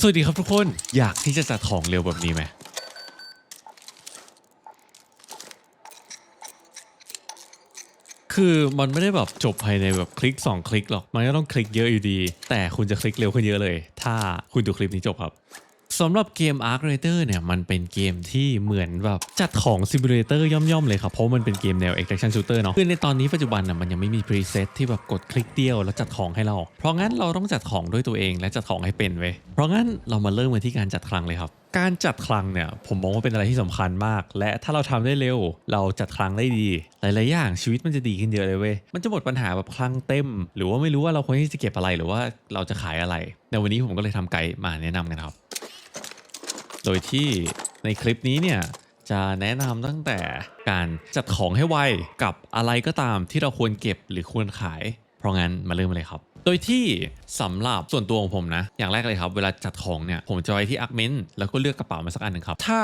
สวัสดีครับทุกคนอยากที่จะจัดของเร็วแบบนี้ไหมคือมันไม่ได้แบบจบภายในแบบคลิก 2 คลิกหรอก มันก็ต้องคลิกเยอะอยู่ดี แต่คุณจะคลิกเร็วขึ้นเยอะเลย ถ้าคุณดูคลิปนี้จบครับ สำหรับเกม Arc Racer เนี่ยมันเป็นเกมที่เหมือนแบบจัดของซิมูเลเตอร์ย่อมๆเลยครับ เพราะมันเป็นเกมแนว Extraction Shooter เนาะคือในตอนนี้ปัจจุบันน่ะมันยังไม่มี preset ที่แบบกดคลิกเดียวแล้วจัดของให้เรา เพราะงั้นเราต้องจัดของด้วยตัวเองและจัดของให้เป็นเว้ยเพราะงั้นเรามาเริ่มกันที่การจัดคลังเลยครับการจัดคลังเนี่ยผมมองว่าเป็นอะไรที่สำคัญมาก และถ้าเราทำได้เร็ว เราจัดคลังได้ดี หลายๆอย่างชีวิตมันจะดีขึ้นเยอะเลยเว้ยมันจะหมดปัญหาแบบคลังเต็ม หรือว่าไม่รู้ว่าเราควรที่จะเก็บอะไรหรือว่าเราจะขายอะไรในวันนี้ผมก็เลยทำไกด์มาแนะนำกันครับ โดยที่ในคลิปนี้เนี่ยจะแนะนำตั้งแต่การจัดของให้ไวกับอะไรก็ตามที่เราควรเก็บหรือควรขาย เพราะงั้นมาเริ่มเลยครับ โดยที่สำหรับส่วนตัวของผมนะ อย่างแรกเลยครับ เวลาจัดของเนี่ย ผมจะไว้ที่อักเมนแล้วก็เลือกกระเป๋ามาสักอันหนึ่งครับ ถ้า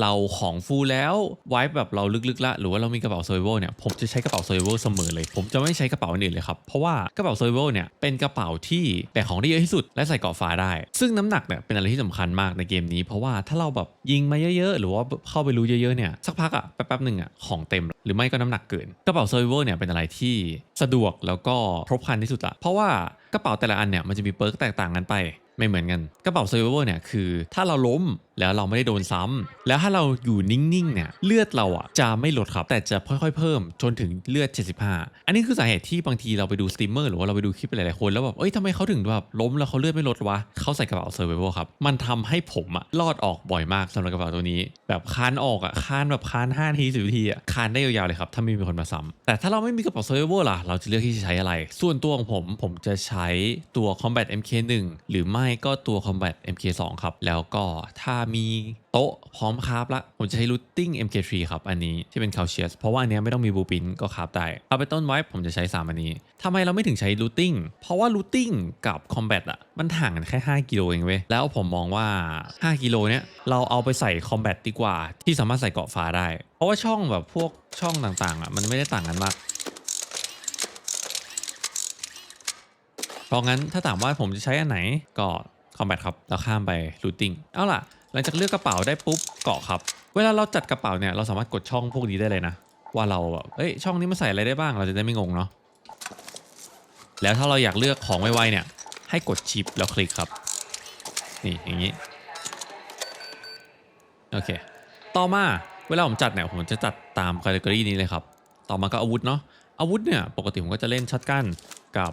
เราของฟูลแล้วไว้แบบเราลึกๆละ หรือว่าเรามีกระเป๋าเซเวลเนี่ย ผมจะใช้กระเป๋าเซเวลเสมอเลย ผมจะไม่ใช้กระเป๋าอื่นเลยครับ เพราะว่ากระเป๋าเซเวลเนี่ย เป็นกระเป๋าที่แบกของได้เยอะที่สุด และใส่เกาะฟ้าได้ ซึ่งน้ำหนักเนี่ยเป็นอะไรที่สำคัญมากในเกมนี้ เพราะว่าถ้าเราแบบยิงมาเยอะๆ หรือว่าเข้าไปรู้เยอะๆเนี่ยสักพักอะแป๊บๆหนึ่งอะของเต็ม หรือไม่ก็น้ำหนักเกินกระเป๋าเซเวลเนี่ยเป็นอะไรที่สะดวกแล้วก็ครบครันที่สุดละเพราะว่ากระเป๋าแต่ละอันเนี่ยมันจะมีเปิร์กแตกต่างกันไปไม่เหมือนกันกระเป๋าเซอร์เวอร์เนี่ยคือ ถ้าเราล้ม แล้วเราไม่ได้โดนซ้ำแล้วถ้าเราอยู่นิ่งๆเนี่ยเลือดเราอะจะไม่ลดครับ แต่จะค่อยๆเพิ่มจนถึงเลือด 75 อันนี้คือสาเหตุที่บางทีเราไปดูสตรีมเมอร์หรือว่าเราไปดูคลิปหลายๆคนแล้วแบบเอ้ยทำไมเขาถึงแบบล้มแล้วเขาเลือดไม่ลดวะเขาใส่กระเป๋าเซอร์เวอร์ครับมันทำให้ผมอะรอดออกบ่อยมากสำหรับกระเป๋าตัวนี้ แบบคานออกอะคานแบบคาน5ที10ทีอะคานได้ยาวๆเลยครับถ้าไม่มีคนมาซ้ำแต่ถ้าเราไม่มีกระเป๋าเซอร์เวอร์ล่ะเราจะเลือกที่จะใช้อะไร ส่วนตัวของผมผมจะใช้ตัว Combat MK1 หรือไม่ก็ตัว Combat MK2 ครับแล้วก็ถ้ามีโต๊ะพร้อมคราฟละ ผมจะใช้ Looting MK3 ครับ อันนี้ที่เป็น c o u c h e s เพราะว่าอันเนี้ยไม่ต้องมีบูปินก็คราฟได้ เอาไปต้นไว้ผมจะใช้3อันนี้ทำไมเราไม่ถึงใช้ Looting เพราะว่า Looting กับ Combat อะมันห่างกันแค่ 5 กิโลเองเว้ย แล้วผมมองว่า 5 กิโลเนี้ยเราเอาไปใส่ Combat ดีกว่า ที่สามารถใส่เกาะฟ้าได้ เพราะว่าช่องแบบพวกช่องต่างๆอะมันไม่ได้ต่างกันมากเพราะงั้นถ้าถามว่าผมจะใช้อันไหนก็คอมแบทครับ แล้วข้ามไปรูทติ้งเอาล่ะ หลังจากเลือกกระเป๋าได้ปุ๊บเกาะครับ เวลาเราจัดกระเป๋าเนี่ยเราสามารถกดช่องพวกนี้ได้เลยนะ ว่าเราแบบเอ้ยช่องนี้มันใส่อะไรได้บ้างเราจะได้ไม่งงเนาะแล้วถ้าเราอยากเลือกของไวๆเนี่ยให้กดชิปแล้วคลิกครับ นี่อย่างนี้โอเคต่อมาเวลาผมจัดเนี่ยผมจะจัดตามค a t e g o r y นี้เลยครับ ต่อมาก็อาวุธเนาะอาวุธเนี่ยปกติผมก็จะเล่นช็อตกันกับ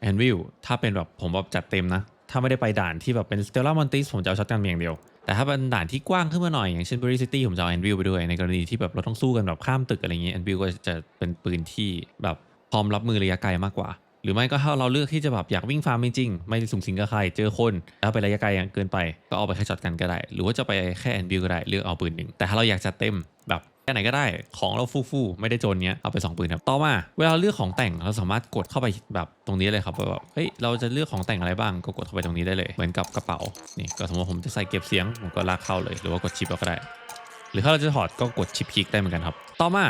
แอนวิลถ้าเป็นแบบผมแบบจัดเต็มนะ ถ้าไม่ได้ไปด่านที่แบบเป็นสเตลล่ามอนติสผมจะเอาช็อตกันเพียงเดียว แต่ถ้าเป็นด่านที่กว้างขึ้นมาหน่อย อย่างเช่นบริซิตี้ผมจะเอาแอนวิลไปด้วย ในกรณีที่แบบเราต้องสู้กันแบบข้ามตึกอะไรเงี้ยแอนวิลก็จะเป็นปืนที่แบบพร้อมรับมือระยะไกลมากกว่า หรือไม่ก็ถ้าเราเลือกที่จะแบบอยากวิ่งฟาร์มจริงๆไม่สูงสิงกับใครเจอคนแล้วไประยะไกลเกินไป ก็เอาไปแค่ช็อตกันก็ได้ หรือว่าจะไปแค่แอนวิลก็ได้เลือกเอาปืนหนึ่งแต่ถ้าเราอยากจัดเต็มแบบ ไหนก็ได้ของเราฟู่ๆไม่ได้โจนเนี้ยเอาไป2ปืนครับต่อมาเวลาเลือกของแต่งเราสามารถกดเข้าไปแบบตรงนี้เลยครับแบบเฮ้ยเราจะเลือกของแต่งอะไรบ้างก็กดเข้าไปตรงนี้ได้เลย เหมือนกับกระเป๋านี่ก็สมมติผมจะใส่เก็บเสียงผมก็ลากเข้าเลย หรือว่ากดชิปเอาก็ได้ หรือถ้าเราจะถอดก็กดชิปคลิกได้เหมือนกันครับ ต่อมา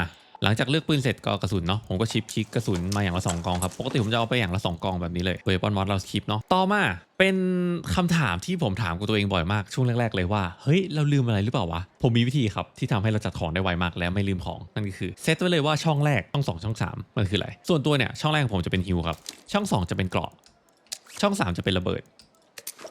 หลังจากเลือกปืนเสร็จก็กระสุนเนาะผมก็ชิปคลิกกระสุนมาอย่างละสองกองครับปกติผมจะเอาไปอย่างละสองกองแบบนี้เลยเวปอนมอสเราคลิปเนาะต่อมาเป็นคำถามที่ผมถามกับตัวเองบ่อยมากช่วงแรก ๆ เลยว่าเฮ้ยเราลืมอะไรหรือเปล่าวะผมมีวิธีครับที่ทำให้เราจัดของได้ไวมากและไม่ลืมของนั่นก็คือเซตไว้เลยว่าช่องแรกช่องสองช่องสามมันคืออะไรส่วนตัวเนี่ยช่องแรกของผมจะเป็นฮิวครับช่องสองจะเป็นเกราะช่องสามจะเป็นระเบิด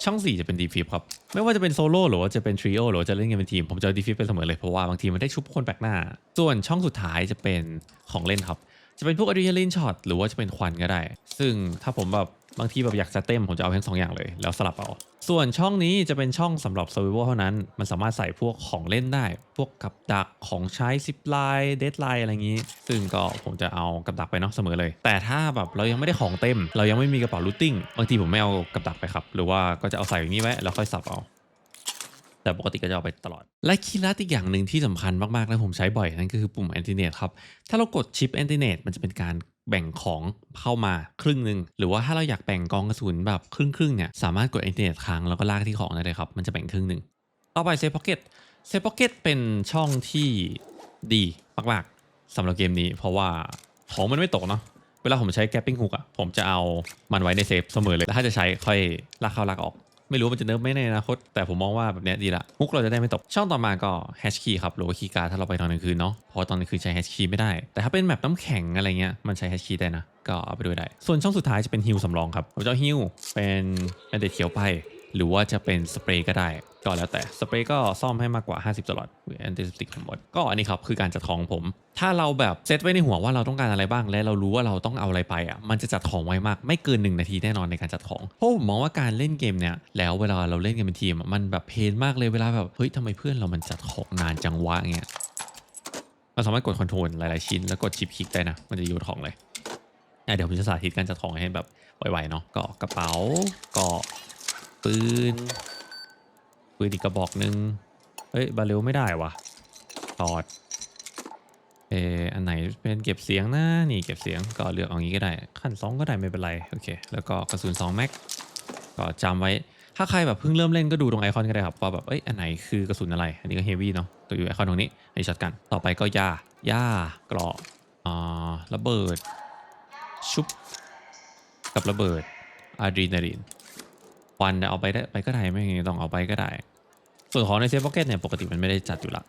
ช่อง 4 จะเป็นดีฟิปครับ ไม่ว่าจะเป็นโซโล่หรือว่าจะเป็นทริโอหรือว่าจะเล่นกันเป็นทีม ผมจะดีฟิปเป็นเสมอเลย เพราะว่าบางทีมันได้ชุบคนแปลกหน้า ส่วนช่องสุดท้ายจะเป็นของเล่นครับ จะเป็นพวกอะดรีนาลีนช็อตหรือว่าจะเป็นควันก็ได้ ซึ่งถ้าผมแบบ บางทีแบบอยากจะเต็มผมจะเอาทั้งสองอย่างเลย แล้วสลับเอาส่วนช่องนี้จะเป็นช่องสำหรับ Survival เท่านั้น มันสามารถใส่พวกของเล่นได้ พวกกับดักของใช้ซิปไลน์เดดไลน์อะไรอย่างนี้ ซึ่งก็ผมจะเอากับดักไปเนาะเสมอเลย แต่ถ้าแบบเรายังไม่ได้ของเต็ม เรายังไม่มีกระเป๋าลูตติ้งบางทีผมไม่เอากับดักไปครับ หรือว่าก็จะเอาใส่อย่างนี้ไว้แล้วค่อยสับเอาแต่ปกติก็จะเอาไปตลอด และคีย์ลัดอีกอย่างหนึ่งที่สำคัญมากๆและผมใช้บ่อยนั่นก็คือปุ่ม a n t i n a t e ครับ ถ้าเรากดชิป a n t i n a t e มันจะเป็นการ แบ่งของเข้ามาครึ่งหนึ่งหรือว่าถ้าเราอยากแบ่งกองกระสุนแบบครึ่งครึ่งเนี่ยสามารถกด a n t i n a t e ค้างแล้วก็ลากที่ของได้เลยครับมันจะแบ่งครึ่งหนึ่งต่อไปเซฟพ็อกเก็ตเซฟพ็อกเก็ตเป็นช่องที่ดีมากๆสำหรับเกมนี้ เพราะว่าของมันไม่ตกเนาะเวลาผมใช้แกปปิ้งฮุกอะผมจะเอามันไว้ในเซฟเสมอเลยแล้วถ้าจะใช้ค่อยลากเข้าลากออก ไม่รู้มันจะเนิร์ฟไม่ในอนาคตแต่ผมมองว่าแบบเนี้ยดีละมุกเราจะได้ไม่ตกช่องต่อมาก็แฮชคีย์ครับหรือว่าคีย์การ์ดถ้าเราไปตอนกลางคืนเนาะเพราะตอนกลางคืนใช้แฮชคีย์ไม่ได้ แต่ถ้าเป็นแบบน้ำแข็งอะไรเงี้ยมันใช้แฮชคีย์ได้นะ ก็เอาไปด้วยได้ ส่วนช่องสุดท้ายจะเป็นฮิลสำรองครับผมจะเอาฮิลเป็นแอนเดเขียวไป หรือว่าจะเป็นสเปรย์ก็ได้ ก็แล้วแต่สเปรย์ก็ซ่อมให้มากกว่า 50ตลอดแอนติสติกทั้งหมดก็อันนี้ครับคือการจัดของผม ถ้าเราแบบเซตไว้ในหัวว่าเราต้องการอะไรบ้าง และเรารู้ว่าเราต้องเอาอะไรไปอะมันจะจัดของไวมากไม่เกิน 1 นาทีแน่นอนในการจัดของเพราะผมมองว่าการเล่นเกมเนี่ยแล้วเวลาเราเล่นกันเป็นทีมมันแบบเพลนมากเลยเวลาแบบเฮ้ยทำไมเพื่อนเรามันจัดของนานจังวะเงี้ยเราสามารถกดคอนโทรลหลายๆชิ้นแล้วกดชิปคลิกได้นะมันจะโยนของเลยเดี๋ยวผมจะสาธิตการจัดของให้แบบไวๆเนาะก็กระเป๋าก็ปืน ปืนอีกกระบอกหนึ่งเฮ้ย บาเรลไม่ได้วะถอด เอออันไหนเป็นเก็บเสียงนะนี่เก็บเสียงก็เลือกเอางี้ก็ได้ ขั้น 2 ก็ได้ไม่เป็นไร โอเค แล้วก็กระสุน2แม็กก็จำไว้ ถ้าใครแบบเพิ่งเริ่มเล่นก็ดูตรงไอคอนก็ได้ครับ ว่าแบบ เอ้ย อันไหนคือกระสุนอะไร อันนี้ก็เฮฟวี่เนาะ ตัวอยู่ไอคอนตรงนี้ในช็อตกัน ต่อไปก็ยาย่าเกราะอ่าระเบิด ชุบ กับระเบิดอะดรีนาลีนควันเอาไปได้ไปก็ได้ไม่งั้นต้องเอาไปก็ได้ ส่วนของในเซฟพ็อกเก็ตเนี่ยปกติมันไม่ได้จัดอยู่ละ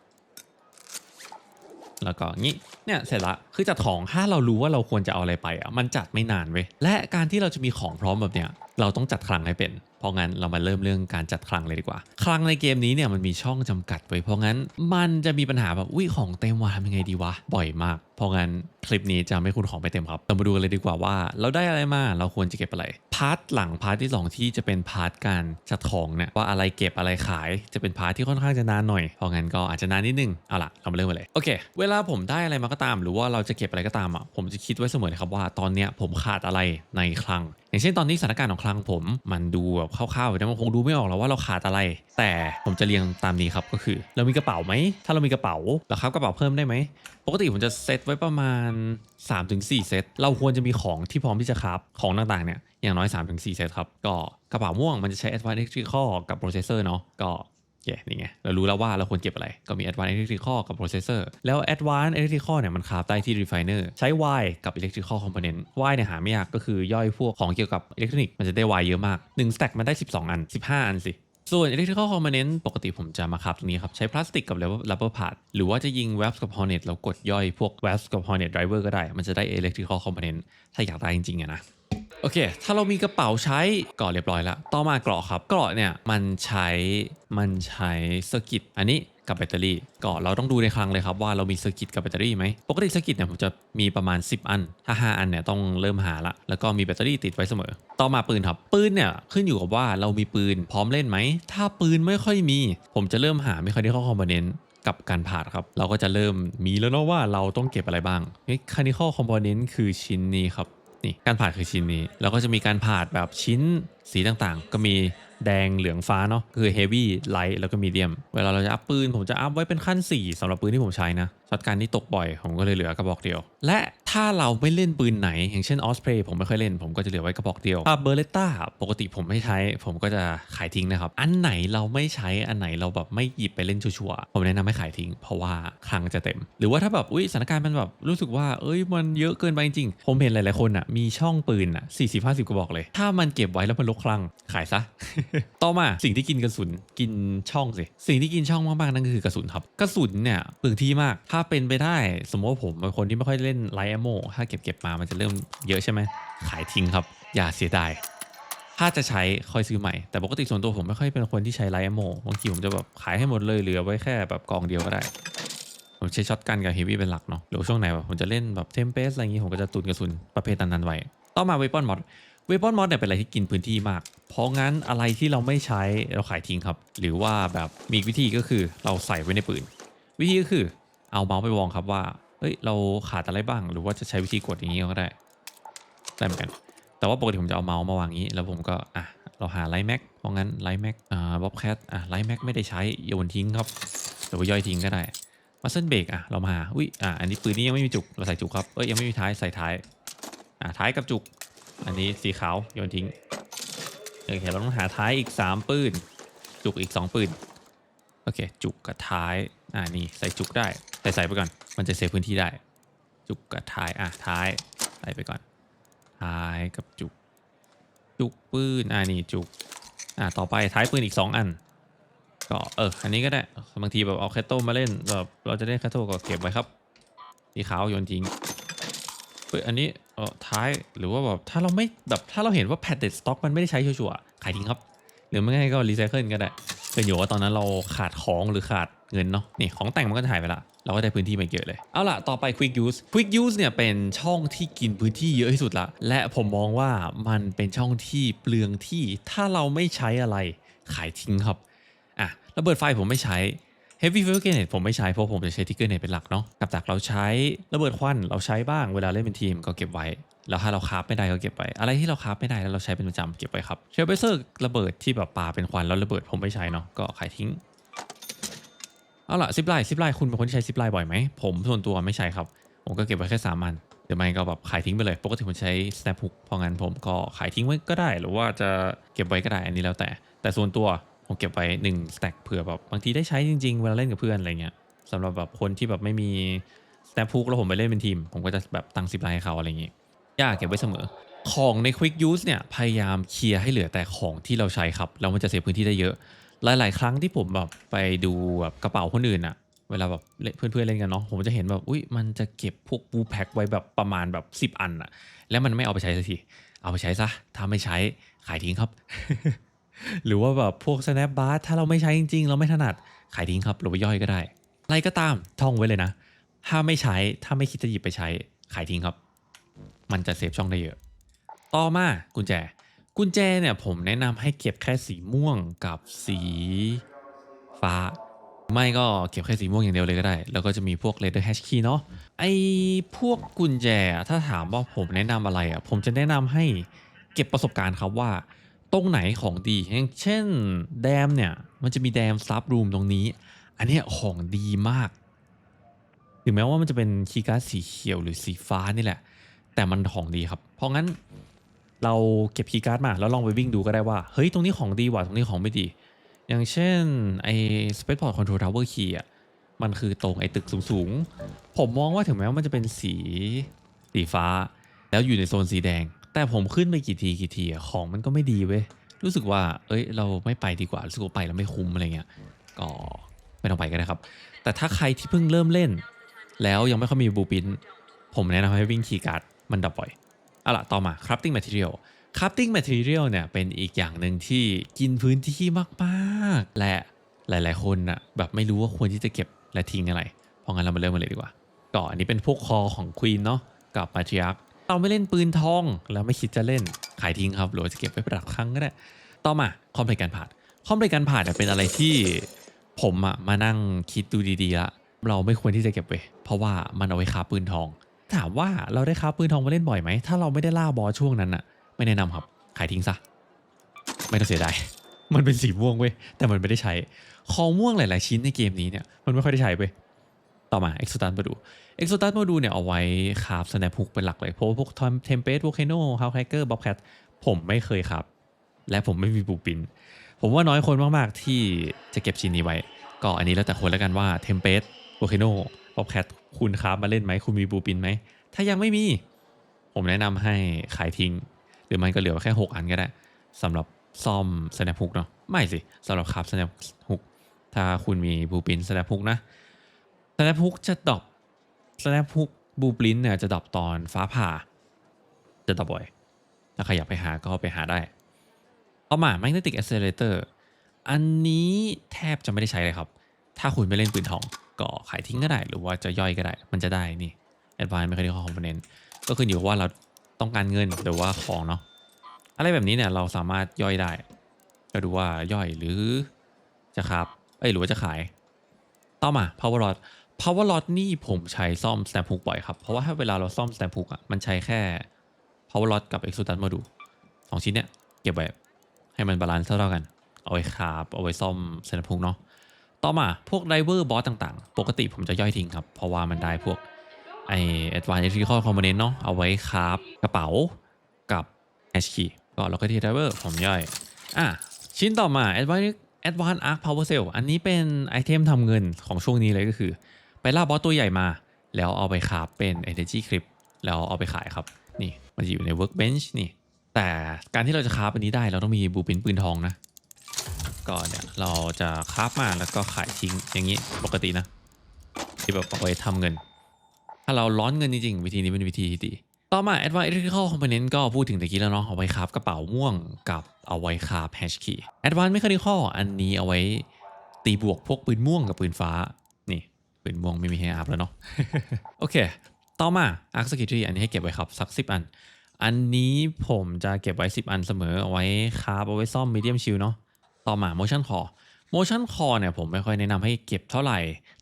แล้วก็งี้เนี่ยเสร็จละคือจัดของถ้าเรารู้ว่าเราควรจะเอาอะไรไปอะมันจัดไม่นานเว้ยและการที่เราจะมีของพร้อมแบบเนี้ยเราต้องจัดคลังให้เป็น เพราะงั้นเรามาเริ่มเรื่องการจัดคลังเลยดีกว่า คลังในเกมนี้เนี่ยมันมีช่องจำกัดไว้เพราะงั้นมันจะมีปัญหาแบบอุ้ยของเต็มวะทำยังไงดีวะบ่อยมาก เพราะงั้นคลิปนี้จะไม่คุณของไปเต็มครับเรามาดูกันเลยดีกว่าว่า เราได้อะไรมาเราควรจะเก็บอะไรพาร์ทหลังพาร์ทที่ 2 ที่จะเป็นพาร์ทการจัดของเนี่ยว่าอะไรเก็บอะไรขายจะเป็นพาร์ทที่ค่อนข้างจะนานหน่อยเพราะงั้นก็อาจจะนานนิดนึงเอาล่ะเรามาเริ่มกันเลยโอเค เวลาผมได้อะไรมาก็ตาม หรือว่าเราจะเก็บอะไรก็ตามอะผมจะคิดไว้เสมอเลยครับว่าตอนเนี้ยผมขาดอะไรในคลัง อย่างเช่นตอนนี้สถานการณ์ของคลังผม มันดูแบบคร่าวๆแต่มันคงดูไม่ออกแล้วว่าเราขาดอะไร แต่ผมจะเรียงตามนี้ครับก็คือ เรามีกระเป๋าไหม ถ้าเรามีกระเป๋าเราครับกระเป๋าเพิ่มได้ไหม ปกติผมจะเซตไว้ประมาณ 3-4 เซต เราควรจะมีของที่พร้อมที่จะคราฟของต่างๆเนี่ยอย่างน้อย 3-4 เซตครับ ก็กระเป๋าม่วงมันจะใช้ Advanced Electrical กับ Processor เนาะก็ เย่นี่ไง เรารู้แล้วว่าเราควรเก็บอะไร ก็มี Advanced Electrical กับ Processor แล้ว Advanced Electrical เนี่ยมันคาฟได้ที่ Refiner ใช้ Y กับ Electrical Component Y เนี่ยหาไม่ยากก็คือย่อยพวกของเกี่ยวกับอิเล็กทรอนิกส์มันจะได้ Y เยอะมาก 1 stack มันได้ 12 อัน 15 อันสิส่วน electrical component ปกติผมจะมาครับตรงนี้ครับ ใช้พลาสติกกับ rubber part หรือว่าจะยิง wasp กับ hornet แล้วกดย่อยพวก wasp กับ hornet driver ก็ได้ มันจะได้ electrical component ถ้าอยากได้จริงๆอะนะ โอเค ถ้าเรามีกระเป๋าใช้ก็เรียบร้อยแล้ว ต่อมาเกราะครับ เกราะเนี่ยมันใช้ มันใช้เซอร์กิตอันนี้กับแบตเตอรี่ก็เราต้องดูในคลังเลยครับว่าเรามีเซอร์กิตกับแบตเตอรี่ไหมปกติเซอร์กิตเนี่ยผมจะมีประมาณ 10 อัน ถ้า 5 อันเนี่ยต้องเริ่มหาละ แล้วก็มีแบตเตอรี่ติดไว้เสมอ ต่อมาปืนครับ ปืนเนี่ยขึ้นอยู่กับว่าเรามีปืนพร้อมเล่นไหม ถ้าปืนไม่ค่อยมี ผมจะเริ่มหาไม่ค่อยได้ข้อคอมโพเนนต์กับการผ่าครับ เราก็จะเริ่มมีแล้วเนาะว่าเราต้องเก็บอะไรบ้างคานิคอลคอมโพเนนต์คือชิ้นนี้ครับ นี่การผ่าคือชิ้นนี้ แล้วก็จะมีการผ่าแบบชิ้นสีต่างๆ ก็มีแดงเหลืองฟ้าเนาะคือ heavy light แล้วก็ medium เวลาเราจะอัพปืน ผมจะอัพไว้เป็นขั้น 4สำหรับปืนที่ผมใช้นะ ช็อตการนี้ตกบ่อย ผมก็เลยเหลือกระบอกเดียว และถ้าเราไม่เล่นปืนไหน อย่างเช่น osprey ผมไม่ค่อยเล่น ผมก็จะเหลือไว้กระบอกเดียวถ้าเบอร์เลต้าปกติผมไม่ใช้ ผมก็จะขายทิ้งนะครับ อันไหนเราไม่ใช้ อันไหนเราแบบไม่หยิบไปเล่นชัวร์ๆผมแนะนำให้ขายทิ้ง เพราะว่าคลังจะเต็ม หรือว่าถ้าแบบ อุ้ยสถานการณ์มันแบบรู้สึกว่า เอ้ย มันเยอะเกินไปจริงๆผมเห็นหลายๆคนอะ มีช่องปืนอะ40 50กระบอกเลย ถ้ามันเก็บไว้แล้วมันลกคลัง ขายซะ ต่อมาสิ่งที่กินกระสุน กินช่องสิ สิ่งที่กินช่องมากๆนั่นก็คือกระสุนครับ กระสุนเนี่ยเปลืองที่มากถ้าาเป็นไปได้ สมมติว่าผมเป็นคนที่ไม่ค่อยเล่นไลท์แอมโมถ้าเก็บเก็บมามันจะเริ่มเยอะใช่ไหมขายทิ้งครับ อย่าเสียดายถ้าจะใช้ค่อยซื้อใหม่ แต่ปกติส่วนตัวผมไม่ค่อยเป็นคนที่ใช้ไลท์แอมโมบางทีผมจะแบบขายให้หมดเลยเหลือไว้แค่แบบกองเดียวก็ได้ ผมใช้ช็อตกันกับเฮฟวี่เป็นหลักเนาะหรือช่วงไหนแบบผมจะเล่นแบบเทมเพสอะไรอย่างงี้ผมก็จะตุนกระสุนประเภทนั้นๆไว้ต่อมาเวปอนมอดเวปอนมอดเนี่ยเป็นอะไรที่กินพื้นที่มาก เพราะงั้นอะไรที่เราไม่ใช้เราขายทิ้งครับ หรือว่าแบบมีวิธีก็คือเราใส่ไว้ในปืน วิธีก็คือ เอาเมาส์ไปวองครับว่าเฮ้ยเราขาดอะไรบ้างหรือว่าจะใช้วิธีกดอย่างนี้ก็ได้ได้เหมือนกัน แต่ว่าปกติผมจะเอาเมาส์มาวางอย่างนี้ แล้วผมก็อะเราหาไลท์แม็กเพราะงั้นไลท์แม็กอ่าบ๊อบแคทอะไลท์แม็กไม่ได้ใช้โยนทิ้งครับหรือว่าย่อยทิ้งก็ได้มาเส้นเบรกอะเรามาหาอุ้ยอะอันนี้ปืนนี้ยังไม่มีจุกเราใส่จุกครับเอ้ยยังไม่มีท้ายใส่ท้ายอะท้ายกับจุก อันนี้สีขาวโยนทิ้งโอเคเราต้องหาท้ายอีก 3 ปืนจุกอีก 2 ปืนโอเค จุกกับท้ายอ่านี่ใส่จุกได้ ใส่ใส่ไปก่อน มันจะเซฟพื้นที่ได้ จุกกับท้าย อะ ท้าย ใส่ไปก่อน ท้ายกับจุก จุกปืน อ่านี่จุก อะต่อไปท้ายปืนอีก 2 อัน ก็เออ อันนี้ก็ได้ บางทีแบบเอาแคตโตมาเล่นแบบเราจะได้แคตโตก็เก็บไว้ครับ สีขาวโยนทิ้งเฮ้ยอันนี้เออท้าย หรือว่าแบบถ้าเราไม่แบบถ้าเราเห็นว่าแพดเด็ดสต็อกมันไม่ได้ใช้ชัวร์ๆขายทิ้งครับ หรือไม่งั้นก็รีไซเคิลก็ได้เป็นอยู่ว่าตอนนั้นเราขาดของหรือขาดเงินเนาะ นี่ของแต่งมันก็จะหายไปละ เราก็ได้พื้นที่มาเยอะเลย เอาล่ะ ต่อไป Quick Use Quick Use เนี่ยเป็นช่องที่กินพื้นที่เยอะที่สุดละ และผมมองว่ามันเป็นช่องที่เปลืองที่ถ้าเราไม่ใช้อะไรขายทิ้งครับ อะ ระเบิดไฟผมไม่ใช้ Heavy Fuel Grenade ผมไม่ใช้ เพราะผมจะใช้ทิกเกอร์เนตเป็นหลักเนาะกับดักเราใช้ระเบิดควันเราใช้บ้างเวลาเล่นเป็นทีมก็เก็บไว้ แล้วถ้าเราคาฟไม่ได้ก็เก็บไว้ อะไรที่เราคาฟไม่ได้แล้วเราใช้เป็นประจำเก็บไว้ครับเชลเบเซอร์ระเบิดที่แบบปาเป็นควันแล้วระเบิดผมไม่ใช้เนาะก็ขายทิ้ง เอาล่ะซิปไลน์ซิปไลน์คุณเป็นคนที่ใช้ซิปไลน์บ่อยไหมผมส่วนตัวไม่ใช้ครับ ผมก็เก็บไว้แค่สามอันเดี๋ยวไม่ก็แบบขายทิ้งไปเลย ปกติผมใช้ snap hook เพราะงั้นผมก็ขายทิ้งไว้ก็ได้ หรือว่าจะเก็บไว้ก็ได้อันนี้แล้วแต่ แต่ส่วนตัวผมเก็บไว้1 stack เผื่อแบบบางทีได้ใช้จริงๆเวลาเล่นกับเพื่อนอะไรเงี้ยสำหรับแบบคนที่แบบไม่มี snap hook แล้วผมไปเล่นเป็นทีม ผมก็จะแบบตั้งซิปไลน์ให้เขาอะไรอย่างงี้อยากเก็บไว้เสมอของใน quick use เนี่ยพยายามเคลียร์ให้เหลือแต่ของที่เราใช้ครับแล้วมันจะเสียพื้นที่ได้เยอะ หลาย ๆ ครั้งที่ผมแบบไปดูแบบกระเป๋าคนอื่นอะเวลาแบบเล่นเพื่อนๆเล่นกันเนาะผมจะเห็นแบบอุ้ยมันจะเก็บพวกบูแพ็คไว้แบบประมาณแบบ 10 อันอะแล้วมันไม่เอาไปใช้สักทีเอาไปใช้ซะถ้าไม่ใช้ขายทิ้งครับ หรือว่าแบบพวก snap bar ถ้าเราไม่ใช้จริง ๆ เราไม่ถนัดขายทิ้งครับหรือว่าย่อยก็ได้ อะไรก็ตามท่องไว้เลยนะ ถ้าไม่ใช้ถ้าไม่คิดจะหยิบไปใช้ขายทิ้งครับ มันจะเซฟช่องได้เยอะ ต่อมากุญแจ กุญแจเนี่ยผมแนะนำให้เก็บแค่สีม่วงกับสีฟ้า ไม่ก็เก็บแค่สีม่วงอย่างเดียวเลยก็ได้ แล้วก็จะมีพวก leather hash key เนาะไอพวกกุญแจถ้าถามว่าผมแนะนำอะไรอะผมจะแนะนำให้เก็บประสบการณ์ครับว่าตรงไหนของดีอย่างเช่นแดมเนี่ยมันจะมีแดมซับรูมตรงนี้ อันนี้ของดีมาก ถึงแม้ว่ามันจะเป็นคีย์การ์ดสีเขียวหรือสีฟ้านี่แหละ แต่มันของดีครับ เพราะงั้น เราเก็บคีย์การ์ดมาแล้วลองไปวิ่งดูก็ได้ว่า เฮ้ย ตรงนี้ของดีว่ะตรงนี้ของไม่ดี อย่างเช่นไอ้ Spaceport Control Tower Key อะมันคือตรงไอ้ตึกสูงๆ ผมมองว่าถึงแม้ว่ามันจะเป็นสีสีฟ้า แล้วอยู่ในโซนสีแดง แต่ผมขึ้นไปกี่ทีกี่ทีอะของมันก็ไม่ดีเว้ยรู้สึกว่า เอ้ย เราไม่ไปดีกว่า รู้สึกว่าไปแล้วไม่คุ้มอะไรเงี้ย ก็ไม่ต้องไปก็ได้ครับ แต่ถ้าใครที่เพิ่งเริ่มเล่น แล้วยังไม่ค่อยมีบูปิน ผมแนะนำให้วิ่งคีย์การ์ดมันดับบ่อย เอาละต่อมา crafting material crafting material เนี่ยเป็นอีกอย่างหนึ่งที่กินพื้นที่มากๆ และหลาย ๆ คนน่ะแบบไม่รู้ว่าควรที่จะเก็บและทิ้งอะไร เพราะงั้นเรามาเริ่มกันเลยดีกว่าก็อันนี้เป็นพวกคอของ Queen เนาะกับ Matriarch เราไม่เล่นปืนทองแล้วไม่คิดจะเล่นขายทิ้งครับหรือว่าจะเก็บไว้ประดับครั้งก็ได้ต่อมาคอมเพลการผ่านคอมเพลการผ่านเนี่ยเป็นอะไรที่ผมอะมานั่งคิดดูดีๆละเราไม่ควรที่จะเก็บไว้เพราะว่ามันเอาไว้คาปืนทอง ถามว่าเราได้คาปืนทองมาเล่นบ่อยไหม ถ้าเราไม่ได้ล่าบอช่วงนั้นอะไม่แนะนำครับ ขายทิ้งซะ ไม่ต้องเสียดาย มันเป็นสีม่วงเว้ย แต่มันไม่ได้ใช้ ของม่วงหลาย ๆ ชิ้นในเกมนี้เนี่ย มันไม่ค่อยได้ใช้เว้ย ต่อมา e x o t a s Module e x o t a s Module เนี่ยเอาไว้คราฟ Snap Hook เป็นหลักเลย เพราะว่าพวก Tempest Volcano House Hacker Bobcat ผมไม่เคยครับ และผมไม่มีบูปิน ผมว่าน้อยคนมาก ๆ ที่จะเก็บชิ้นนี้ไว้ ก็อันนี้แล้วแต่คนแล้วกันว่า Tempest Volcano Bobcat คุ ณคราฟมาเล่นไหมคุณมีบูปินไหม ถ้ายังไม่มี ผมแนะนำให้ขายทิ้ง หรือมันก็เหลือแค่ 6 อันก็ได้สำหรับซ่อม snap hook เนาะไม่สิสำหรับครับ snap hook ถ้าคุณมีบูปิน snap hook นะ snap hook จะดรอป snap hook บูปินเนี่ยจะดรอปตอนฟ้าผ่า จะดรอปบ่อย ถ้าใครอยากไปหาก็ไปหาได้ต่อมา magnetic accelerator อันนี้แทบจะไม่ได้ใช้เลยครับ ถ้าคุณไม่เล่นปืนทอง ก็ขายทิ้งก็ได้ หรือว่าจะย่อยก็ได้ มันจะได้นี่ advanced mechanical component ก็ขึ้นอยู่ว่าเราต้องการเงินหรือว่าของเนาะอะไรแบบนี้เนี่ยเราสามารถย่อยได้ก็ดูว่าย่อยหรือจะครับเอ้ยหรือว่าจะขายต่อมา power rod power rod นี่ผมใช้ซ่อม snap hook บ่อยครับ เพราะว่าถ้าเวลาเราซ่อม snap hook อะมันใช้แค่ power rod กับ exodus มาดูสองชิ้นเนี่ยเก็บไว้ให้มันบาลานซ์เท่าๆกัน เอาไว้คาบเอาไว้ซ่อม snap hook เนาะ ต่อมาพวก driver boss ต่างๆ ปกติผมจะย่อยทิ้งครับ เพราะว่ามันได้พวกไอ advanced electrical component เนาะเอาไว้คาบกระเป๋ากับ H key ก็แล้วก็ที่ driver ผมย่อย อะ ชิ้นต่อมา advanced advanced arc power cell อันนี้เป็นไอเทมทำเงินของช่วงนี้เลยก็คือ ไปล่าบอสตัวใหญ่มา แล้วเอาไปคาบเป็น energy clip แล้วเอาไปขายครับ นี่มันจะอยู่ใน workbench นี่ แต่การที่เราจะคาบอันนี้ได้เราต้องมีบูปินปืนทองนะ ก็เนี่ยเราจะคราฟมาแล้วก็ขายทิ้งอย่างนี้ปกตินะ ที่แบบเอาไว้ทำเงิน ถ้าเราร้อนเงินจริงๆวิธีนี้เป็นวิธีที่ดี ต่อมา Advanced Electrical Component ก็พูดถึงตะกี้แล้วเนาะเอาไว้คราฟกระเป๋าม่วงกับเอาไว้คราฟ Hash Key Advanced Mechanical อันนี้เอาไว้ตีบวกพวกปืนม่วงกับปืนฟ้านี่ปืนม่วงไม่มีให้อัพแล้วเนาะโอเค ต่อมา Arc Security อันนี้ให้เก็บไว้ครับสัก10อันอันนี้ผมจะเก็บไว้ 10 อันเสมอเอาไว้คราฟเอาไว้ซ่อม Medium Shield เนาะ ต่อมา Motion Core Motion Core เนี่ยผมไม่ค่อยแนะนำให้เก็บเท่าไหร่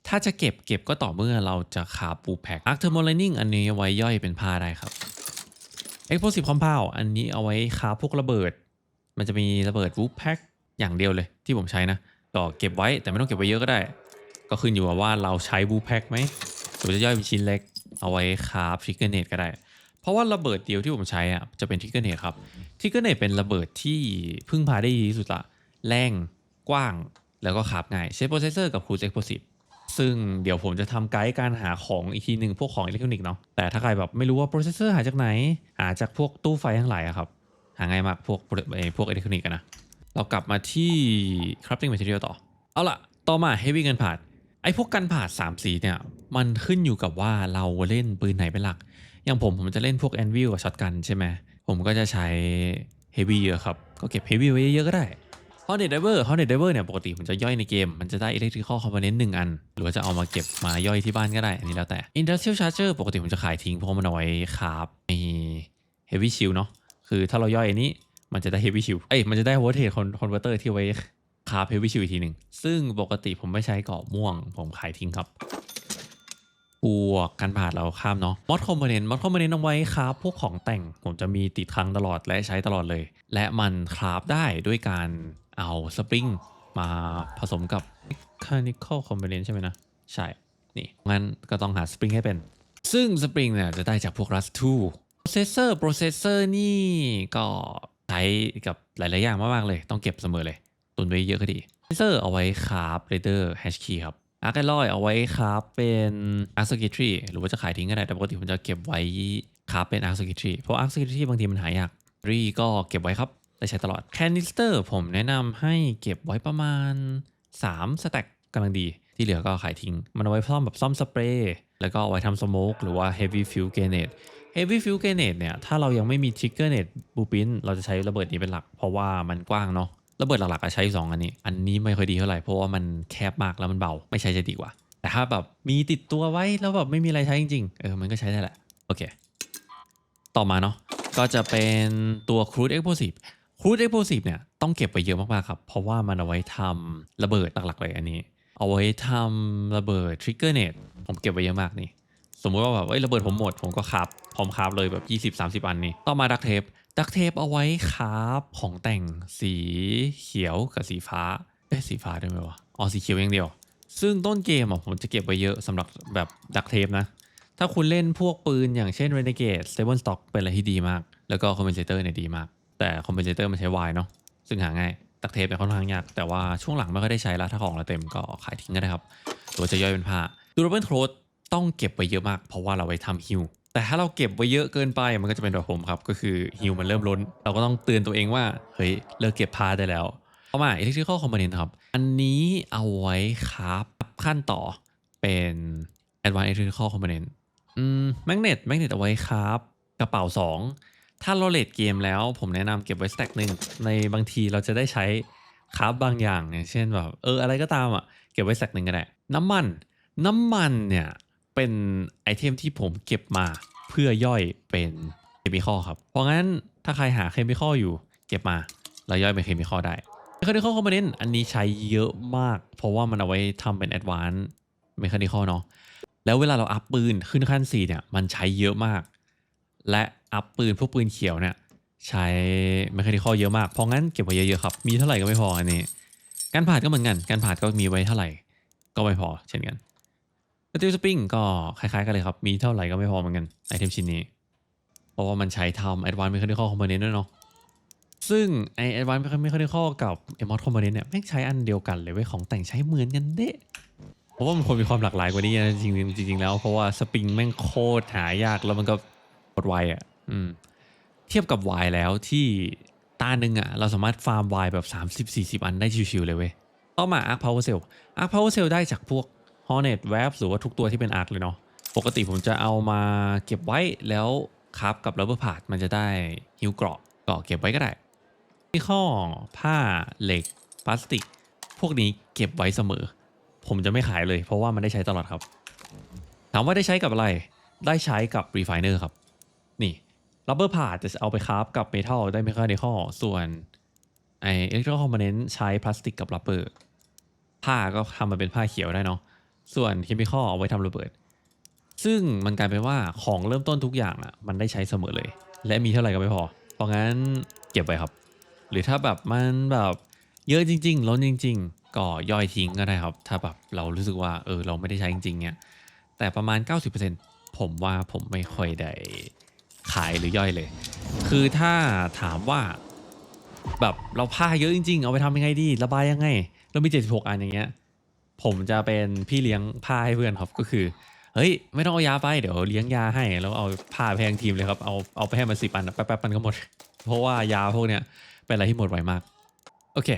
ถ้าจะเก็บเก็บก็ต่อเมื่อเราจะคาปูแพ็ค Arc Thermalining อันนี้เอาไว้ย่อยเป็นผ้าได้ครับ Explosive Compound อันนี้เอาไว้คาพวกระเบิด มันจะมีระเบิด Wood Pack อย่างเดียวเลยที่ผมใช้นะก็เก็บไว้แต่ไม่ต้องเก็บไว้เยอะก็ได้ ก็ขึ้นอยู่กับว่าเราใช้ Wood Pack ไหมหรือจะย่อยเป็นชิ้นเล็ก เอาไว้คา Trigger Net ก็ได้เพราะว่าระเบิดเดียวที่ผมใช้อะจะเป็น Trigger Net ครับ Trigger Net เป็นระเบิดที่พึ่งพาได้ดีที่สุดละ แรงกว้าง แล้วก็ขับง่าย ใช้โปรเซสเซอร์กับ Cruise Explosive ซึ่งเดี๋ยวผมจะทำไกด์การหาของอีกทีหนึ่งพวกของอิเล็กทรอนิกส์เนาะแต่ถ้าใครแบบไม่รู้ว่าโปรเซสเซอร์หาจากไหน หาจากพวกตู้ไฟทั้งหลายอะครับหาง่ายมากพวกพวกอิเล็กทรอนิกส์กันนะเรากลับมาที่ crafting material ต่อ เอาล่ะ ต่อมา heavy กันผาดไอ้พวกกันผาด3สีเนี่ย มันขึ้นอยู่กับว่าเราเล่นปืนไหนเป็นหลัก อย่างผมผมจะเล่นพวก anvil กับช็อตกันใช่ไหมผมก็จะใช้ heavy เยอะครับ ก็เก็บ heavy ไว้เยอะๆก็ได้ h o n e t Diver h o n e t Diver เนี่ยปกติผมจะย่อยในเกม มันจะได้ Electrical Component หนึ่งอัน หรือว่าจะเอามาเก็บมาย่อยที่บ้านก็ได้ อันนี้แล้วแต่ Industrial Charger ปกติผมจะขายทิ้งเพราะมันเอาไว้คาฟมี Heavy Shield เนาะคือถ้าเราย่อยอันนี้มันจะได้ Heavy Shield เอ้ยมันจะได้ Voltage Converter ที่ไว้คาฟ Heavy Shield อีกทีหนึ่งซึ่งปกติผมไม่ใช้เกราะม่วง ผมขายทิ้งครับพวกกันผ่านเราข้ามเนาะมอดคอมโพเนนต์มอดคอมโพเนนต์เอาไว้คราฟพวกของแต่งผมจะมีติดคลังตลอดและใช้ตลอดเลย และมันคราฟได้ด้วยการ เอาสปริงมาผสมกับ mechanical component ใช่ไหมนะ ใช่ นี่ งั้นก็ต้องหาสปริงให้เป็น ซึ่งสปริงเนี่ยจะได้จากพวก Rust 2 processor processor นี่ก็ใช้กับหลาย ๆ อย่างมาก ๆ เลย ต้องเก็บเสมอเลย ตุนไว้เยอะก็ดี processor เอาไว้คราฟ Raider hash key ครับอาร์คไอลอยเอาไว้คราฟเป็น Arc Circuitry หรือว่าจะขายทิ้งก็ได้ แต่ปกติผมจะเก็บไว้คราฟเป็น Arc Circuitry เพราะ Arc Circuitry บางทีมันหายากรีก็เก็บไว้ครับ ได้ใช้ตลอด Canister ผมแนะนำให้เก็บไว้ประมาณ 3 สแต็กกำลังดี ที่เหลือก็ขายทิ้ง มันเอาไว้ซ่อมแบบซ่อมสเปรย์แล้วก็เอาไว้ทำสโมกหรือว่า Heavy Fuel Grenade Heavy Fuel Grenade เนี่ย ถ้าเรายังไม่มี Trigger Net Blueprint เราจะใช้ระเบิดนี้เป็นหลัก เพราะว่ามันกว้างเนาะระเบิดหลักๆอะใช้สองอันนี้ อันนี้ไม่ค่อยดีเท่าไหร่เพราะว่ามันแคบมากแล้วมันเบาไม่ใช้จะดีกว่า แต่ถ้าแบบมีติดตัวไว้แล้วแบบไม่มีอะไรใช้จริงๆเออมันก็ใช้ได้แหละโอเค ต่อมาเนาะก็จะเป็นตัว Crude Explosive Crude Explosive เนี่ยต้องเก็บไปเยอะมากๆครับ เพราะว่ามันเอาไว้ทำระเบิดหลักๆเลยอันนี้ เอาไว้ทำระเบิด Trigger Net ผมเก็บไว้เยอะมากนี่ สมมติว่าแบบเอ้ยระเบิดผมหมด ผมก็คราบพร้อมคราบเลยแบบ 20-30 อันนี่ต่อมาดักเทปดักเทปเอาไว้คราบของแต่งสีเขียวกับสีฟ้าเอ๊ะสีฟ้าได้ไหมวะอ๋อสีเขียวอย่างเดียว ซึ่งต้นเกมอะผมจะเก็บไว้เยอะสำหรับแบบดักเทปนะ ถ้าคุณเล่นพวกปืนอย่างเช่น Renegade Stable Stock เป็นอะไรที่ดีมาก แล้วก็ Compensator เนี่ยดีมาก แต่ Compensator มันใช้วายเนาะซึ่งหาง่ายดักเทปเนี่ยค่อนข้างยาก แต่ว่าช่วงหลังไม่ค่อยได้ใช้แล้วถ้าของเราเต็มก็ขายทิ้งก็ได้ครับ ตัวจะย่อยเป็นผ้า Durable Throat ต้องเก็บไว้เยอะมาก เพราะว่าเราไว้ทำฮิวแต่ถ้าเราเก็บไว้เยอะเกินไปมันก็จะเป็นแบบผมครับก็คือฮิวมันเริ่มล้น เราก็ต้องเตือนตัวเองว่าเฮ้ยเลิกเก็บผ้าได้แล้วต่อมา electrical component ครับ อันนี้เอาไว้ครับขั้นต่อเป็น advanced electrical component อืม magnet magnet เอาไว้ครับ กระเป๋า 2 ถ้าเราเลดเกมแล้วผมแนะนำเก็บไว้สแต็กหนึ่งในบางทีเราจะได้ใช้คราฟบางอย่างอย่างเช่นแบบเอออะไรก็ตามอะเก็บไว้สแต็กหนึ่งก็ได้น้ำมัน น้ำมันเนี่ยเป็นไอเทมที่ผมเก็บมาเพื่อย่อยเป็นเคมีคอลครับ เพราะงั้นถ้าใครหาเคมีคอลอยู่ เก็บมาแล้วย่อยเป็นเคมีคอลได้เมคานิคอลคอมโพเนนต์อันนี้ใช้เยอะมาก เพราะว่ามันเอาไว้ทำเป็นแอดวานซ์เมคานิคอลเนาะแล้วเวลาเราอัพปืนขึ้นขั้น4เนี่ยมันใช้เยอะมาก และอัพปืนพวกปืนเขียวเนี่ยใช้เมคานิคอลเยอะมาก เพราะงั้นเก็บไว้เยอะๆครับ มีเท่าไหร่ก็ไม่พออันนี้ การผ่านก็เหมือนกัน การผ่านก็มีไว้เท่าไหร่ ก็ไม่พอเช่นกันสติลสปริงก็คล้ายๆกันเลยครับ มีเท่าไหร่ก็ไม่พอเหมือนกันไอเทมชิ้นนี้ เพราะว่ามันใช้ทำ Advanced Mechanical Component ด้วยเนาะ ซึ่งไอ Advanced Mechanical กับ Mod Component เนี่ยแม่งใช้อันเดียวกันเลยเว้ยของแต่งใช้เหมือนกันเด้เพราะว่ามันควรมีความหลากหลายกว่านี้นะจริงๆจริงๆแล้วเพราะว่าสปริงแม่งโคตรหายากแล้วมันก็ ดไวอะเทียบกับวายแล้วที่ตาหนึ่งอะเราสามารถฟาร์มไวน์แบบ 30-40 อันได้ชิวๆเลยเว้ยต่อมา Arc Power Cell Arc Power Cell ได้จากพวก Hornet w a b หรือว่าทุกตัวที่เป็น Arc เลยเนาะปกติผมจะเอามาเก็บไว้แล้วครับกับ Rubber Part มันจะได้ฮิวเกราะก็เก็บไว้ก็ได้ที่ข้อผ้าเหล็กพลาสติก พวกนี้เก็บไว้เสมอ ผมจะไม่ขายเลยเพราะว่ามันได้ใช้ตลอดครับ ถามว่าได้ใช้กับอะไร ได้ใช้กับ refiner ครับ rubber part จะเอาไปคราฟกับ metal ได้ mechanical ส่วนไอ electrical component ใช้พลาสติกกับ rubber ผ้าก็ทำมาเป็นผ้าเขียวได้เนาะส่วน chemical เอาไว้ทำระเบิด ซึ่งมันกลายเป็นว่าของเริ่มต้นทุกอย่างอะมันได้ใช้เสมอเลย และมีเท่าไหร่ก็ไม่พอ เพราะงั้นเก็บไว้ครับ หรือถ้าแบบมันแบบเยอะจริงๆล้นจริง ๆ ก็ย่อยทิ้งก็ได้ครับ ถ้าแบบเรารู้สึกว่าเออเราไม่ได้ใช้จริงๆเนี่ยแต่ประมาณ 90%ผมว่าผมไม่ค่อยได้ ขายหรือย่อยเลย คือถ้าถามว่า แบบเราผ้าเยอะจริง ๆ เอาไปทำยังไงดีระบายยังไง เรามี76 อันอย่างเงี้ย ผมจะเป็นพี่เลี้ยงผ้าให้เพื่อนครับก็คือเฮ้ยไม่ต้องเอายาไปเดี๋ยวเลี้ยงยาให้แล้วเอาผ้าไปให้ทั้งทีมเลยครับเอาเอาไปให้มันสิบอันแป๊บๆมันก็หมด เพราะว่ายาพวกเนี้ยเป็นอะไรที่หมดไวมาก โอเค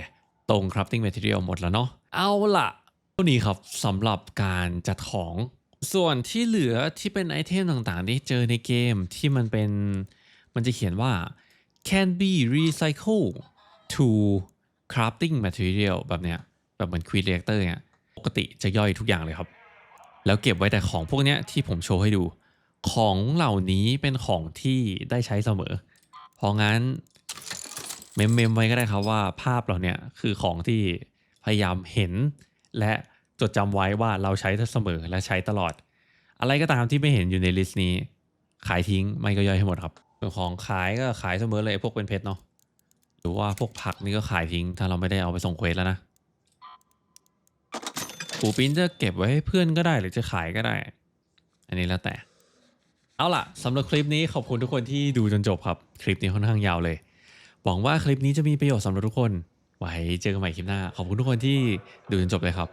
ตรง crafting material หมดแล้วเนาะเอาล่ะเท่านี้ครับสำหรับการจัดของ ส่วนที่เหลือที่เป็นไอเทมต่างๆ ที่เจอในเกมที่มันเป็นมันจะเขียนว่า can be recycled to crafting material แบบเนี้ยแบบเหมือน quick reactor เนี่ยปกติจะย่อยทุกอย่างเลยครับ แล้วเก็บไว้แต่ของพวกเนี้ยที่ผมโชว์ให้ดู ของเหล่านี้เป็นของที่ได้ใช้เสมอ เพราะงั้นเมมเมมไว้ก็ได้ครับว่าภาพเราเนี่ยคือของที่พยายามเห็นและ จดจำไว้ว่าเราใช้เสมอและใช้ตลอด อะไรก็ตามที่ไม่เห็นอยู่ในลิสต์นี้ ขายทิ้งไม่ก็ย่อยให้หมดครับส่วนของขายก็ขายเสมอเลยพวกเป็นเพชรเนาะหรือว่าพวกผักนี่ก็ขายทิ้ง ถ้าเราไม่ได้เอาไปส่งเควสแล้วนะปูปิ้นจะเก็บไว้ให้เพื่อนก็ได้หรือจะขายก็ได้ อันนี้แล้วแต่ เอาล่ะสำหรับคลิปนี้ขอบคุณทุกคนที่ดูจนจบครับ คลิปนี้ค่อนข้างยาวเลย หวังว่าคลิปนี้จะมีประโยชน์สำหรับทุกคน ไว้เจอกันใหม่คลิปหน้า ขอบคุณทุกคนที่ดูจนจบเลยครับ